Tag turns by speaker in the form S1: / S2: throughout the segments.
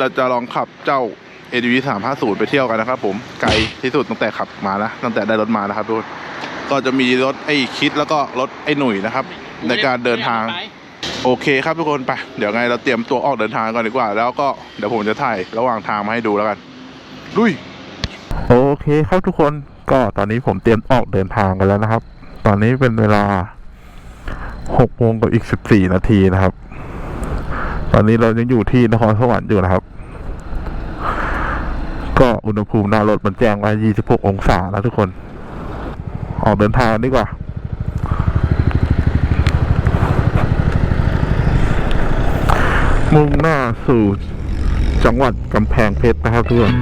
S1: เราจะลองขับเจ้า ADV 350 ไปเที่ยวกันนะครับผมไกลที่สุดตั้งแต่ขับมานะตั้งแต่ได้รถมานะครับทุกคนก็จะมีรถไอ้คิดแล้วก็รถไอ้หนุ่ยนะครับ ในการเดินทาง โอเคครับทุกคนไป เดี๋ยวไงเราเตรียมตัวออกเดินทางก่อนดีกว่า แล้วก็เดี๋ยวผมจะถ่ายระหว่างทางมาให้ดูแล้วกันลุยโอเคครับทุกคนก็ตอนนี้ผมเตรียมออกเดินทางกันแล้วนะครับ ตอนนี้เป็นเวลาหกโมงกับอีกสิบสี่นาทีนะครับ ตอนนี้เรายังอยู่ที่นครสวรรค์อยู่นะครับ ก็อุณหภูมิหน้ารถมันแจ้งว่ายี่สิบหกองศาแล้วทุกคน ออกเดินทางดีกว่า มุ่งหน้าสู่จังหวัดกำแพงเพชรนะครับทุกคน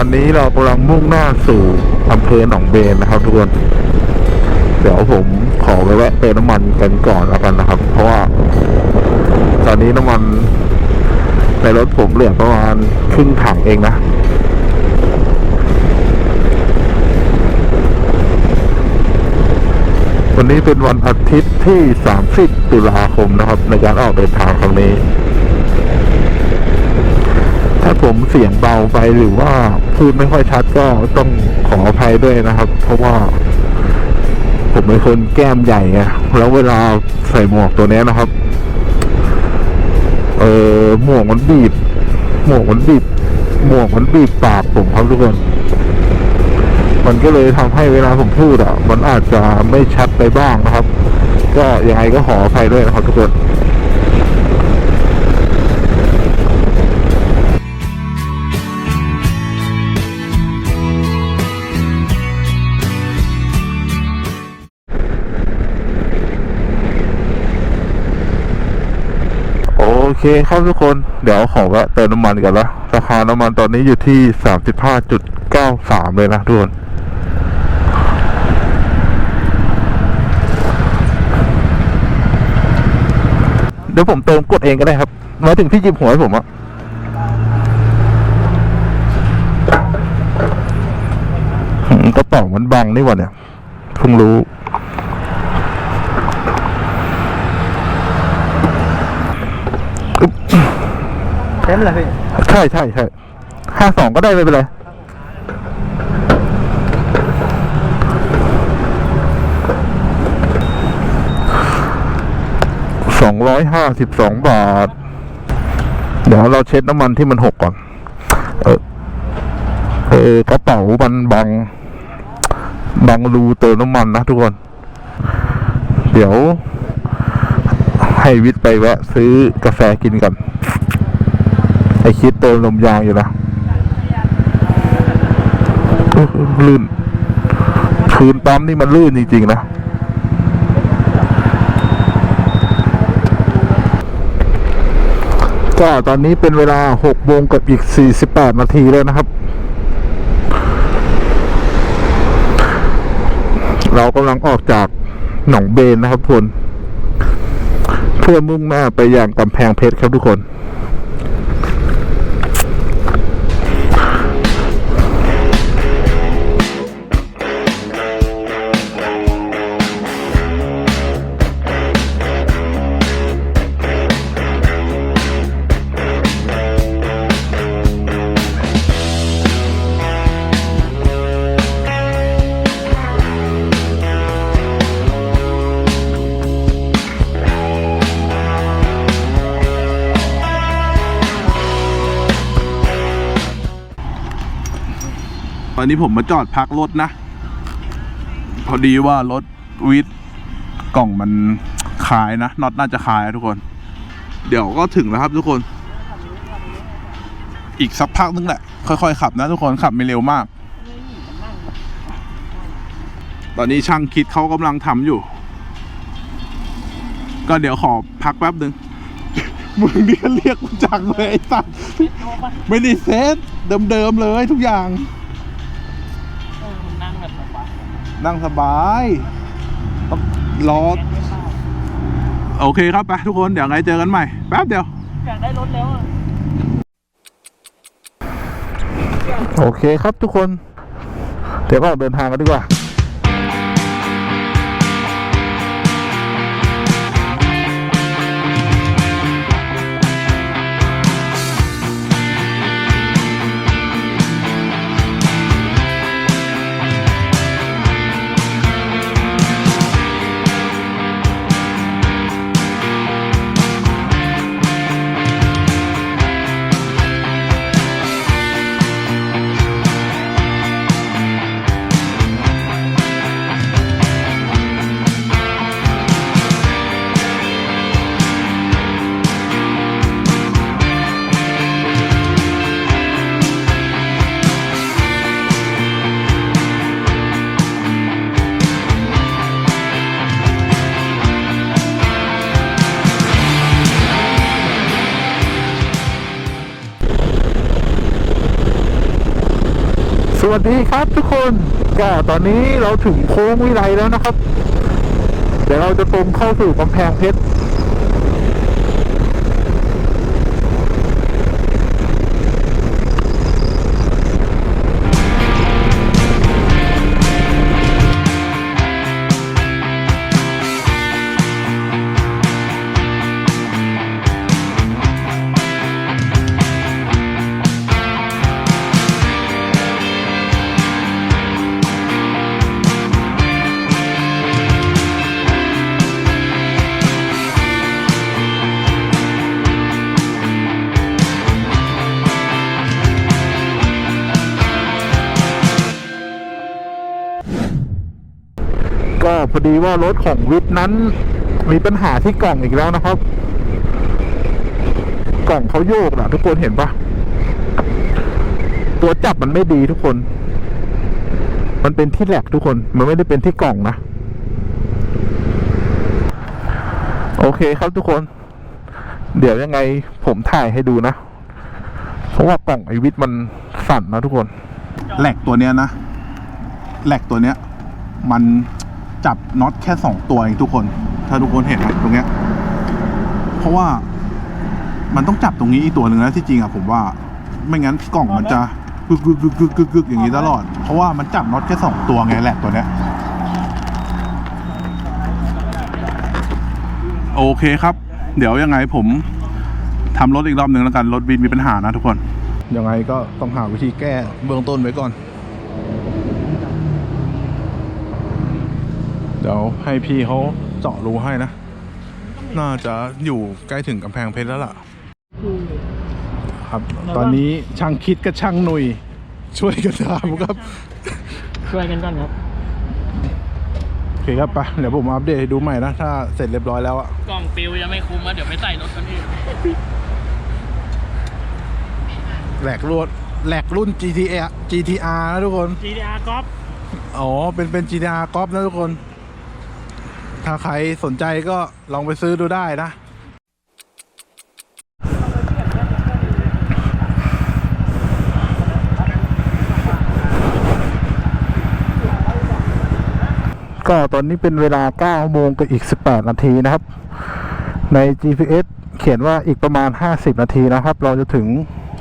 S1: อนนี้เรากำลังมุ่งหน้าสู่อำเภอหนองเบนนะครับทุกคน เดี๋ยวผมขอไปแวะเติมน้ำมันกันก่อนแล้วกันนะครับ เพราะว่า ตอนนี้น้ำมันในรถผมเหลือประมาณครึ่งถังเองนะวันนี้เป็นวันอาทิตย์ที่ 30 ตุลาคมนะครับ ในการออกเดินทางครั้งนี้ ถ้าผมเสียงเบาไปหรือว่าพูดไม่ค่อยชัดก็ต้องขออภัยด้วยนะครับ เพราะว่า ผมเป็นคนแก้มใหญ่ไงแล้วเวลาใส่หมวกตัวนี้นะครับ เออหมวกมันบีบ หมวกมันบีบ หมวกมันบีบปากผมครับทุกคนมันก็เลยทำให้เวลาผมพูดอะ มันอาจจะไม่ชัดไปบ้างนะครับ ก็ยังไงก็ขออภัยด้วยนะครับทุกคน เคครับทุกคนเดี๋ยวขอแวะเติมน้ำมันกันละราคาน้ำมันตอนนี้อยู่ที่สามสิบห้าจุดเก้าสามเลยนะทุกคนเดี๋ยวผมเติมกดเองก็ได้ครับหมายถึงพี่ยิบหัวให้ผมอะกระเป๋ามันบังนี่ว่าเนี่ยเพิ่งรู้
S2: ต็มเลยพี่
S1: ใช่ใช่ใช่ห้าสองก็ได้ไม่เป็นไรสองร้อยห้าสิบสองบาท เดี๋ยวเราเช็ดน้ำมันที่มันหกก่อน เออเออกระเป๋ามันบัง บังรูเติมน้ำมันนะทุกคน เดี๋ยวให้วิทย์ไปแวะซื้อกาแฟกินกัน ไอคิดเติมลมยางอยู่นะลื่นพื้นปั๊มนี่มันลื่นจริง ๆ นะ ก็ตอนนี้เป็นเวลา6โมงกับอีก 48 นาทีแล้วนะครับ เรากำลังออกจากหนองเบนนะครับทุกคน เพื่อมุ่งหน้าไปยังกำแพงเพชรครับทุกคน อนนี้ผมมาจอดพักรถนะ พอดีว่ารถวิทย์กล่องมันคายนะน็อตน่าจะคายทุกคน เดี๋ยวก็ถึงแล้วครับทุกคน อีกสักพักนึงแหละ ค่อยๆขับนะทุกคนขับไม่เร็วมาก ตอนนี้ช่างคิดเขากำลังทำอยู่ ก็เดี๋ยวขอพักแป๊บหนึ่งมึงเรียกเรียกกูจังเลยไอ้สัสไม่ได้เซตเดิมๆเลยทุกอย่าง
S2: นั่งแบบสบาย
S1: นั่งสบาย
S2: เล้อโอเคครับไปทุกคน เดี๋ยวไงเจอกันใหม่ แป๊บเดียว
S3: อยากได้รถแล้วอะ
S2: โอเคครับทุกคน เดี๋ยวก็ออกเดินทางกันดีกว่า สวัสดีครับทุกคนก็ตอนนี้เราถึงโค้งวิไลแล้วนะครับ เดี๋ยวเราจะตรงเข้าสู่กำแพงเพชร อดีว่ารถของวิทนั้น มีปัญหาที่กล่องอีกแล้วนะครับ กล่องเขาโยกนะทุกคนเห็นปะตัวจับมันไม่ดีทุกคน มันเป็นที่แหลกทุกคน มันไม่ได้เป็นที่กล่องนะ โอเคครับทุกคน เดี๋ยวยังไงผมถ่ายให้ดูนะ เพราะว่ากล่องไอวิทมันสั่นนะทุกคน แหลกตัวเนี้ยนะ แหลกตัวเนี้ย มัน จับน็อตแค่สองตัวเองทุกคน ถ้าทุกคนเห็นนะตรงเนี้ย เพราะว่ามันต้องจับตรงนี้อีกตัวหนึ่งนะที่จริงอะผมว่า ไม่งั้นกล่องมันจะกึกกึกกึกกึกกึกกึกอย่างนี้ตลอด เพราะว่ามันจับน็อตแค่สองตัวไงแหละตัวเนี้ย โอเคครับ เดี๋ยวยังไงผมทำรถอีกรอบหนึ่งแล้วกัน รถวินมีปัญหานะทุกคน ยังไงก็ต้องหาวิธีแก้เบื้องต้นไว้ก่อน เดี๋ยวให้พี่เขาเจาะรูให้นะ น่าจะอยู่ใกล้ถึงกำแพงเพชรแล้วล่ะ ครับตอนนี้ช่างคิดกับช่างหนุยช่วยกันทำครับ
S3: ช่วยกันก่อนครับ
S2: โอเคครับไปะเดี๋ยวผมอัปเดตให้ดูใหม่นะ ถ้าเสร็จเรียบร้อยแล้วอะ
S3: กล่องปิวยังไม่คุ้มอะเดี๋ยวไปใส่รถกันที่
S2: แหลกรวดแหลกรุ่น GTR GTR นะทุกคน
S3: GTR ก๊อฟ
S2: อ๋อ เป็นเป็น GTR ก๊อฟนะทุกคน ถ้าใครสนใจก็ลองไปซื้อดูได้นะ ก็ตอนนี้เป็นเวลา 9 โมงกับอีก 18 นาทีนะครับ ใน GPS เขียนว่าอีกประมาณ 50 นาทีนะครับ เราจะถึง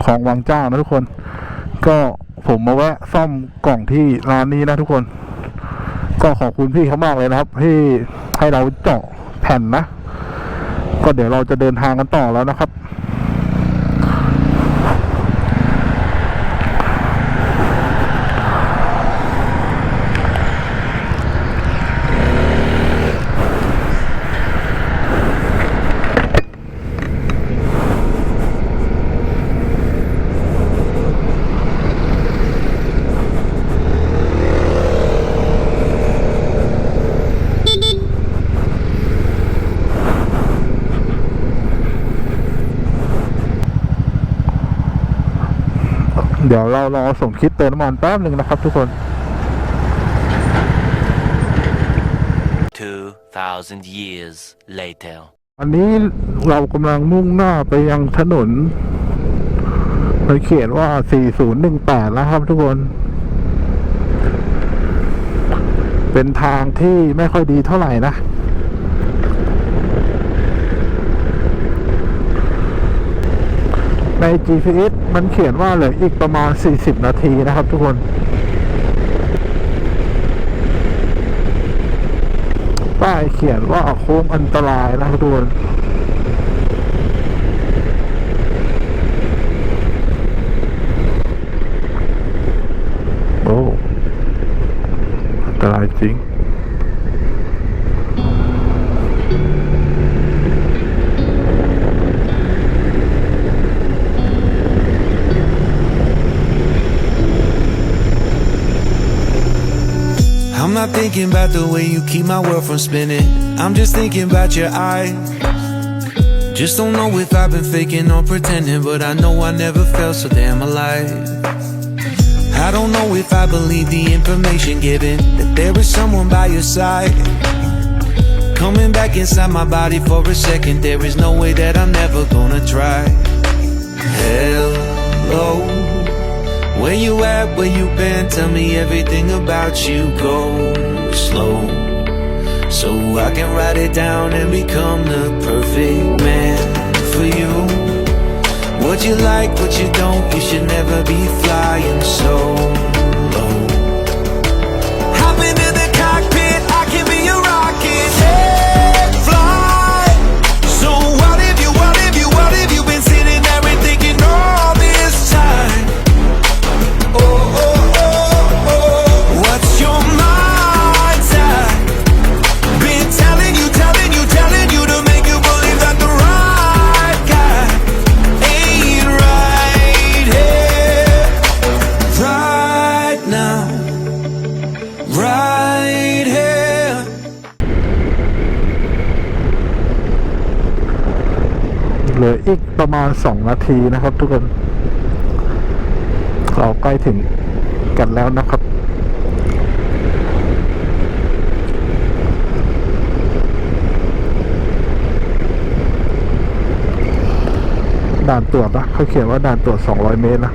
S2: ของวังเจ้านะทุกคน ก็ผมมาแวะซ่อมกล่องที่ร้านนี้นะทุกคน ก็ขอบคุณพี่เขามากเลยนะครับ ที่ให้เราเจาะแผ่นนะ ก็เดี๋ยวเราจะเดินทางกันต่อแล้วนะครับ เดี๋ยวเรารอส่งคลิปเติมน้ำมันแป๊บหนึ่งนะครับทุกคน
S4: 2,000 years later.
S2: อันนี้เรากำลังมุ่งหน้าไปยังถนนมันเขียนว่า 4018 แล้วครับทุกคน เป็นทางที่ไม่ค่อยดีเท่าไหร่นะ
S1: ใน GPS มันเขียนว่าเหลืออีกประมาณ 40 นาทีนะครับทุกคน ป้ายเขียนว่าโค้งอันตรายนะครับทุกคนโอ้อันตรายจริง
S5: thinking about the way you keep my world from spinning. I'm just thinking about your eyes. Just don't know if I've been faking or pretending, but I know I never felt so damn alive. I don't know if I believe the information given that there is someone by your side. Coming back inside my body for a second, there is no way that I'm never gonna try. Hello. Where you at? Where you been? Tell me everything about you. Go slow, so I can write it down and become the perfect man for you. What you like, what you don't, you should never be flying solo.
S1: เหลืออีกประมาณ 2 นาทีนะครับ ทุกคน เราใกล้ถึงกันแล้วนะครับด่านตรวจนะเขาเขียนว่าด่านตรวจ 200 เมตรนะ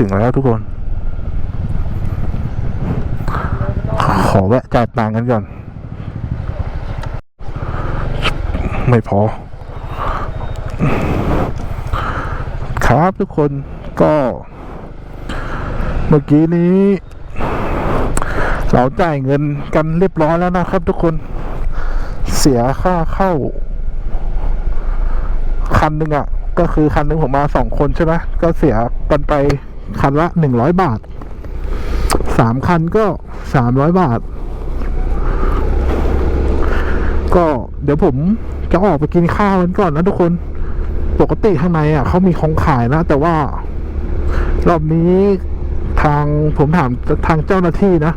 S1: ถึงแล้วทุกคน ขอแวะจ่ายตังค์กันก่อน ไม่พอ ครับทุกคนก็ เมื่อกี้นี้ เราจ่ายเงินกันเรียบร้อยแล้วนะครับทุกคนเสียค่าเข้า คันหนึ่งอะ ก็คือคันหนึ่งผมมาสองคนใช่ไหมก็เสียกันไป คันละหนึ่งร้อยบาทสามคันก็สามร้อยบาท ก็เดี๋ยวผมจะออกไปกินข้าวกันก่อนนะทุกคนปกติข้างในอะเขามีของขายนะ แต่ว่า รอบนี้ทางผมถามทางเจ้าหน้าที่นะ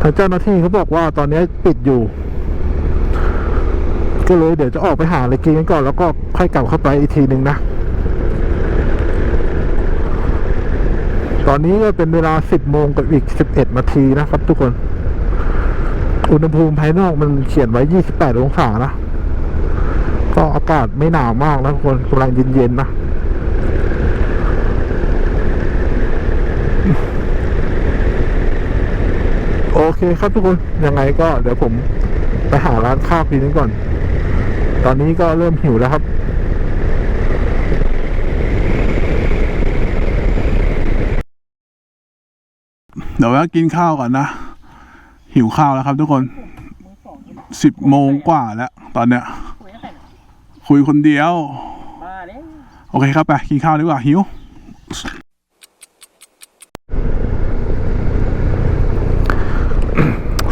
S1: ทางเจ้าหน้าที่เขาบอกว่าตอนนี้ปิดอยู่ ก็เลยเดี๋ยวจะออกไปหาอะไรกินกันก่อน แล้วก็ค่อยกลับเข้าไปอีกทีหนึ่งนะ ต อนนี้ก็เป็นเวลา 10 โมงกับอีก 11 นาทีนะครับทุกคน อุณหภูมิภายนอกมันเขียนไว้ 28 องศานะ ก็อากาศไม่หนาวมากนะทุกคนกำลังเย็นๆนะโอเคครับทุกคน ยังไงก็เดี๋ยวผมไปหาร้านข้าวกินก่อน ตอนนี้ก็เริ่มหิวแล้วครับ
S2: เดี๋ยวแวะกินข้าวก่อนนะ หิวข้าวแล้วครับทุกคนสิบโมงกว่าแล้ว ตอนเนี้ย คุยคนเดียว
S3: มาเนี่ย
S2: โอเคครับไปกินข้าวดีกว่า หิว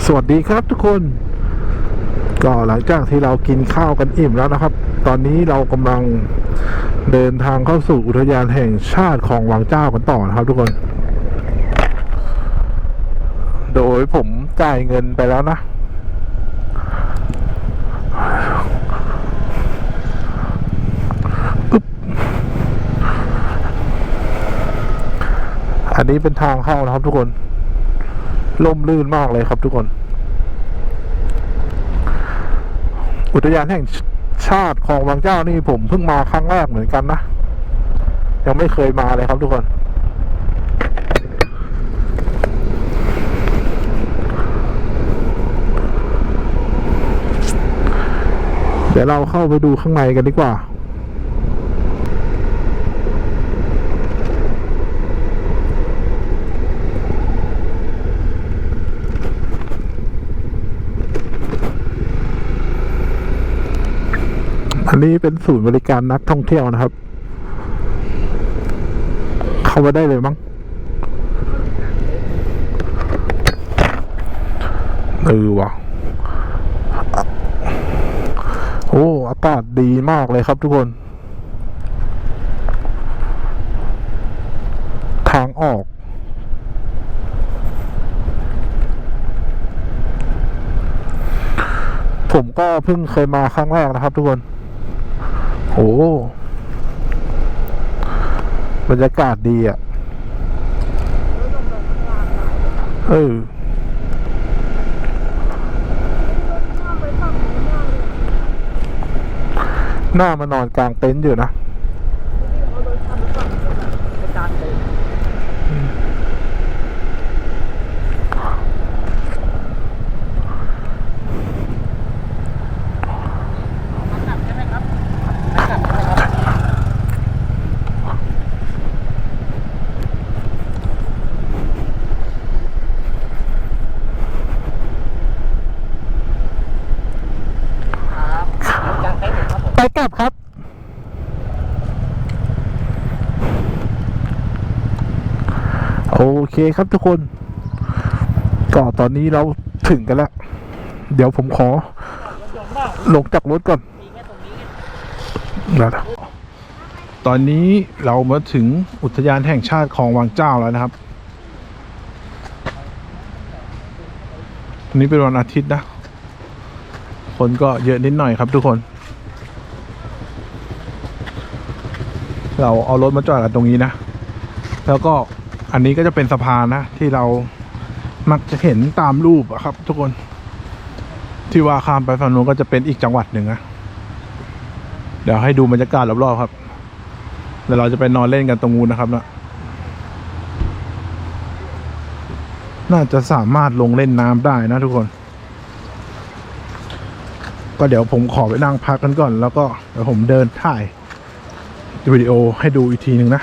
S1: สวัสดีครับทุกคน ก็หลังจากที่เรากินข้าวกันอิ่มแล้วนะครับ ตอนนี้เรากำลังเดินทางเข้าสู่อุทยานแห่งชาติของวังเจ้ากันต่อนะครับทุกคน โดยผมจ่ายเงินไปแล้วนะอึ๊บอันนี้เป็นทางเข้านะครับทุกคน ล่มลื่นมากเลยครับทุกคน
S2: อุทยานแห่งชาติคลองบางเจ้านี่ผมเพิ่งมาครั้งแรกเหมือนกันนะ ยังไม่เคยมาเลยครับทุกคน เดี๋ยวเราเข้าไปดูข้างในกันดีกว่า อันนี้เป็นศูนย์บริการนักท่องเที่ยวนะครับ เข้ามาได้เลยมั้งเออว่ะอะโอ้ อากาศดีมากเลยครับทุกคน ทางออกผมก็เพิ่งเคยมาครั้งแรกนะครับทุกคนโอ้บรรยากาศดีอะ เออ หน้ามานอนกลางเต็นท์อยู่นะ ไปกลับครับ โอเคครับทุกคน ก็ตอนนี้เราถึงกันแล้ว เดี๋ยวผมขอ ลงจากรถก่อนนะตอนนี้เรามาถึงอุทยานแห่งชาติของวังเจ้าแล้วนะครับวันนี้เป็นวันอาทิตย์นะ คนก็เยอะนิดหน่อยครับทุกคน เราเอารถมาจอดกันตรงนี้นะ แล้วก็ อันนี้ก็จะเป็นสะพานนะ ที่เรามักจะเห็นตามรูปครับ ทุกคน ที่ว่าข้ามไปฝั่งนู้นก็จะเป็นอีกจังหวัดหนึ่งนะเดี๋ยวให้ดูบรรยากาศรอบๆครับเดี๋ยวเราจะไปนอนเล่นกันตรงนู้นนะครับนะน่าจะสามารถลงเล่นน้ำได้นะทุกคน ก็เดี๋ยวผมขอไปนั่งพักกันก่อน แล้วก็เดี๋ยวผมเดินถ่ายวิดีโอให้ดูอีกทีหนึ่งนะ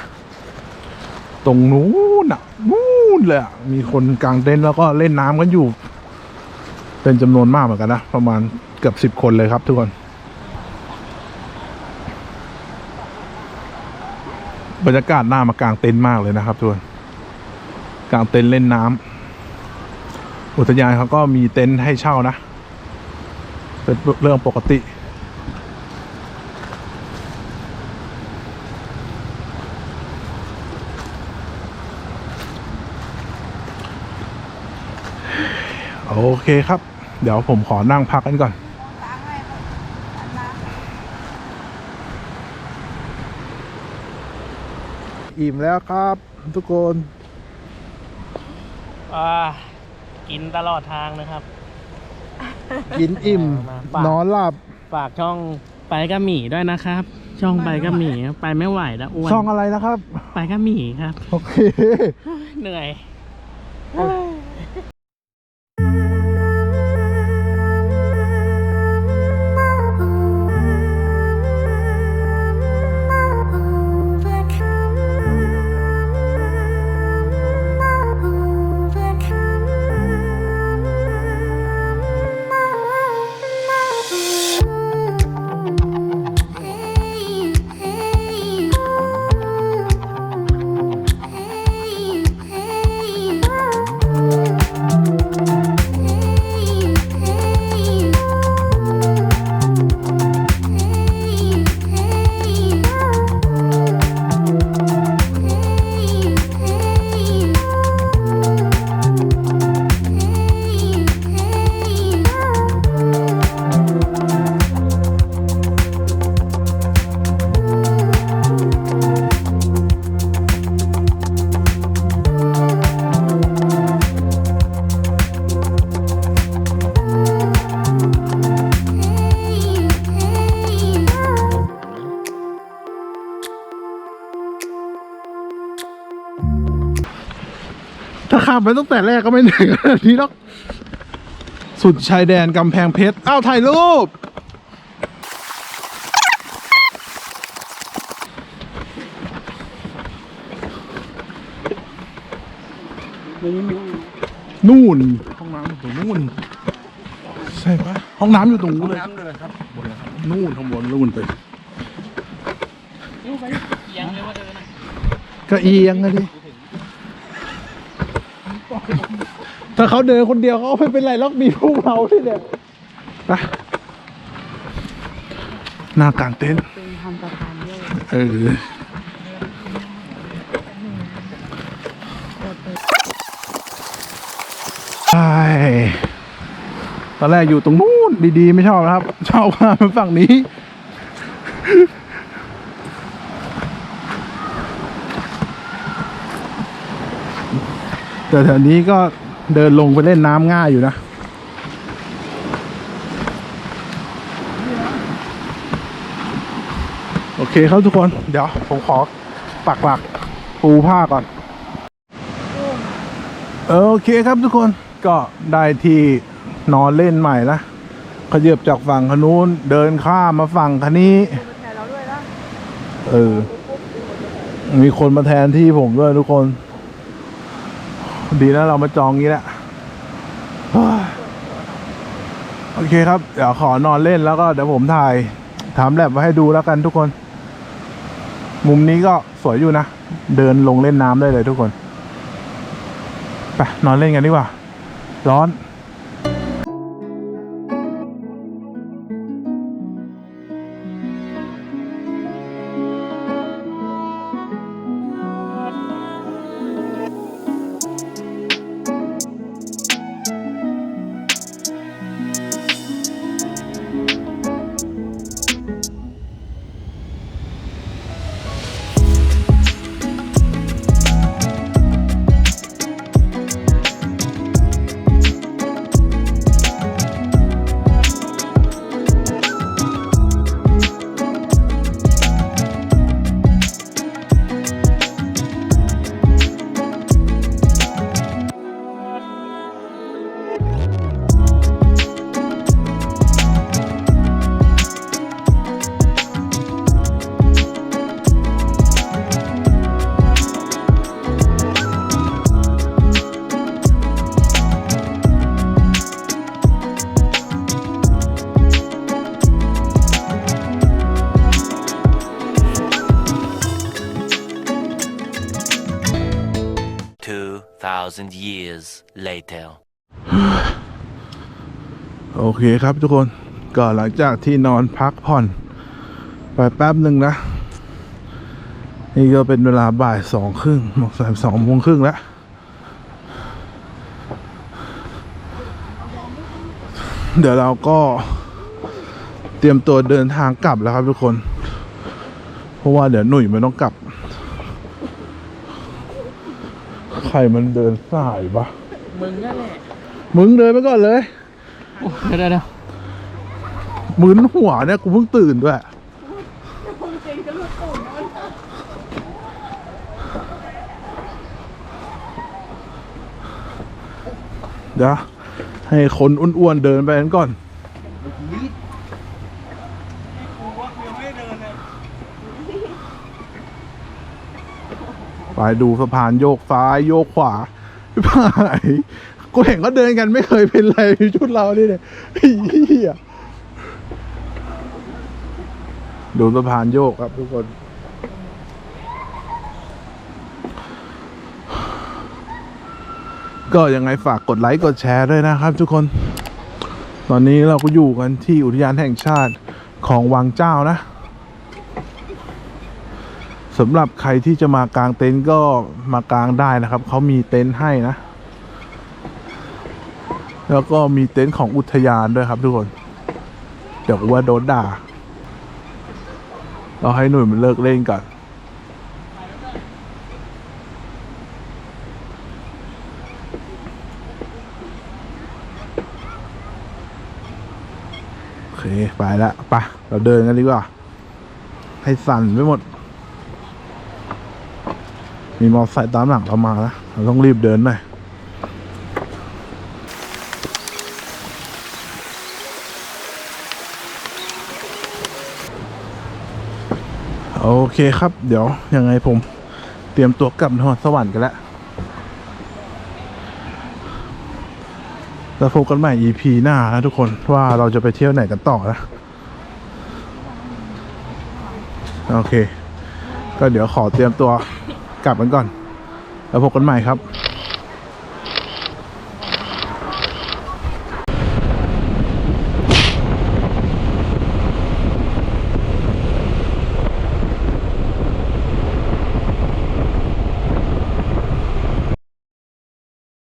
S2: ตรงนู้นอะนู้นเลยมีคนกลางเต็นท์แล้วก็เล่นน้ำกันอยู่ เป็นจำนวนมากเหมือนกันนะ ประมาณเกือบสิบคนเลยครับทุกคนบรรยากาศหน้ามากลางเต็นท์มากเลยนะครับทุกคนกลางเต็นท์เล่นน้ำอุทยานเขาก็มีเต็นท์ให้เช่านะ เป็นเรื่องปกติ เคครับ เดี๋ยวผมขอนั่งพักกันก่อน อิ่มแล้วครับทุกคน
S3: อ่ากินตลอดทางนะครับ
S2: กินอิ่ม
S3: มาฝาก
S2: นอนหลับ
S3: ฝากช่องไปกับหมี่ด้วยนะครับ ช่องไปกับหมี่ไปไม่ไหวแล้วอ้วน
S2: ช่องอะไรนะครับ
S3: ไปกับหมี่ครับ
S2: โอเค
S3: เหนื่อยา
S2: พไปตั้งแต่แรกก็ไม่เหนื่อยขนาดนี้หรอกสุดชายแดนกำแพงเพชรอ้าวถ่ายรูป นู่น ห้องน้ำอยู่ตรงนู่น ใช่ปะห้องน้ำอยู่ตรงนู้นเลยนู่นข้างบนนู่นไป ก็เอียงอะดิ ถ้าเขาเดินคนเดียวเขาไม่เป็นไรหรอกมีพวกเราที่เนี่ยไปหน้ากลางเต็นท์เออใช่ตอนแรกอยู่ตรงนู้นดีๆ ไม่ชอบนะครับ ชอบมาฝั่งนี้ แต่แถวนี้ก็ เดินลงไปเล่นน้ำง่ายอยู่นะ โอเคครับทุกคน เดี๋ยวผมขอปักหลักปูผ้าก่อน โอเคครับทุกคนก็ได้ที่นอนเล่นใหม่ละขยับจากฝั่งคนนู้น เดินข้ามมาฝั่งคันนี้ เออ มีคนมาแทนที่ผมด้วยทุกคน ดีนะเรามาจองงี้แหละโอเคครับ เดี๋ยวขอนอนเล่นแล้วก็เดี๋ยวผมถ่ายถามแลบมาให้ดูแล้วกันทุกคน มุมนี้ก็สวยอยู่นะ เดินลงเล่นน้ำได้เลยทุกคน ไป นอนเล่นกันดีกว่า ร้อน
S4: later.
S2: โอเคครับทุกคนก็หลังจากที่นอนพักผ่อน ไปแป๊บหนึ่งนะ นี่ก็เป็นเวลาบ่ายสองครึ่งหมดสามสองโมงครึ่งแล้วเดี๋ยวเราก็เตรียมตัวเดินทางกลับแล้วครับทุกคน เพราะว่าเดี๋ยวหนุ่ยมันต้องกลับ ใครมันเดินสายปะ
S3: มึงนั่นแหละ
S2: มึงเดินไปก่อนเลย
S3: เดี๋ยวเดี๋ยวเดี๋ยว
S2: มึนหัวเนี่ยกูเพิ่งตื่นด้วยเดี๋ยวให้คนอ้วนๆเดินไปกันก่อนไปดูสะพานโยกซ้ายโยกขวา ไปกูเห็นเขาเดินกันไม่เคยเป็นไรชุดเรานี่เนี่ยเหี้ยดูสะพานโยกครับทุกคนก็ยังไงฝากกดไลค์กดแชร์ด้วยนะครับทุกคน ตอนนี้เราก็อยู่กันที่อุทยานแห่งชาติของวังเจ้านะ สำหรับใครที่จะมากางเต็นท์ก็มากางได้นะครับ เขามีเต็นท์ให้นะ แล้วก็มีเต็นท์ของอุทยานด้วยครับทุกคน เดี๋ยวว่าโดนด่า เราให้หนุ่ยมันเลิกเล่นก่อนโอเค ไปแล้วไปะเราเดินกันดีกว่า ให้สั่นไปหมด มีมอไซค์ตามหลังเรามาแล้วเราต้องรีบเดินหน่อยโอเคครับ เดี๋ยวยังไงผมเตรียมตัวกลับนครสวรรค์กันแล้วเราพบกันใหม่ EP หน้านะทุกคนว่าเราจะไปเที่ยวไหนกันต่อนะ โอเค ก็เดี๋ยวขอเตรียมตัว กลับกันก่อน แล้วพบกันใหม่ครับ